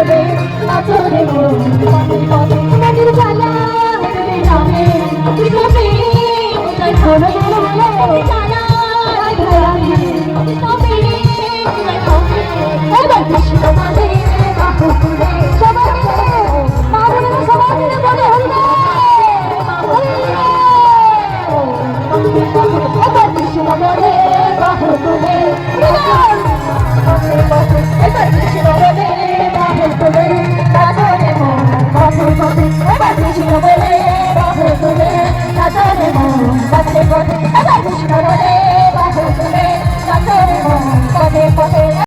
চলে আচরে মনে পথে মনের জ্বালা হবে নামে। কৃষ্ণ প্রেম তার হলো হলো Thank you.